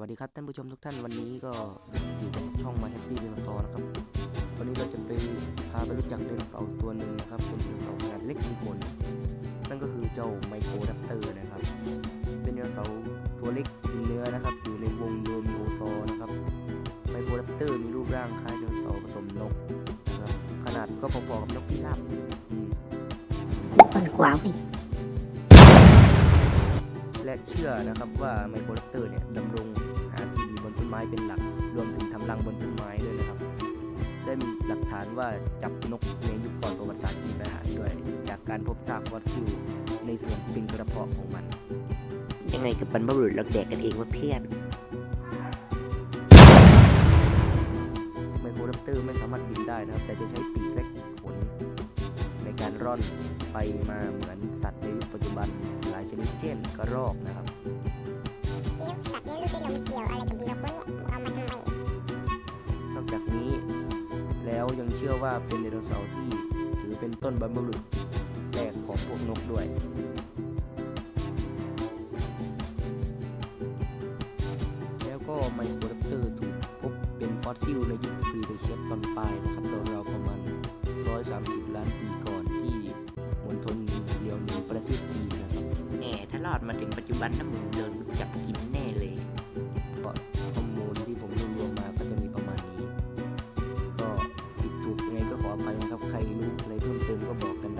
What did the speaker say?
วัสดีครับท่านผู้ชมทุกท่านวันนี้ก็อยู่กับช่อง My Happy Dinosaur นะครับ วันนี้เราจะไปพาไปรู้จักไดโนเสาร์ตัวหนึ่งนะครับ เป็นไดโนเสาร์ขนาดเล็กมีขนนั่นก็คือเจ้าไมโครแรปเตอร์นะครับ เป็นไดโนเสาร์ตัวเล็กกินเนื้อนะครับ อยู่ในวงโดมิโอซอร์นะครับ ไมโครแรปเตอร์มีรูปร่างคล้ายไดโนเสาร์ผสมนกนะครับ ขนาดก็พอๆกับนกพิราบอืมต้นกวางอีกและเชื่อนะครับว่าไมโครแรปเตอร์เนี่ยดำรง ม้เป็นหลัก รวมถึงทำรังบนต้นไม้ด้วยนะครับ ได้มีหลักฐานว่าจับนกในยุคก่อนประวัติศาสตร์กินอาหารด้วย จากการพบซากฟอสซิลในส่วนที่เป็นกระเพาะของมัน ยังไงกับบรรพบุรุษเราแดกกันเองว่าเพื่อนไมโครแรปเตอร์ไม่สามารถบินได้นะครับ แต่จะใช้ปีกและขนในการร่อนไปมาเหมือนสัตว์ในยุคปัจจุบันหลายชนิดเช่นกระรอกนะครับแล้วสัตว์เลี้ยงลูกด้วยนมเกี่ยวอะไรกับ ยังเชื่อว่าเป็นไดโนเสาร์ที่ถือเป็นต้นบรรพบุรุษแรกของพวกนกด้วย แล้วก็ไมโครแรปเตอร์ถูกพบเป็นฟอสซิลในยุคครีเทเชียสตอนปลายนะครับราวๆประมาณ 130 ล้านปีก่อนที่มณฑลเลียวนิงประเทศจีนนะครับแหมถ้ารอดมาถึงปัจจุบันน้ำมึงโดนจับกินแน่เลย Juga.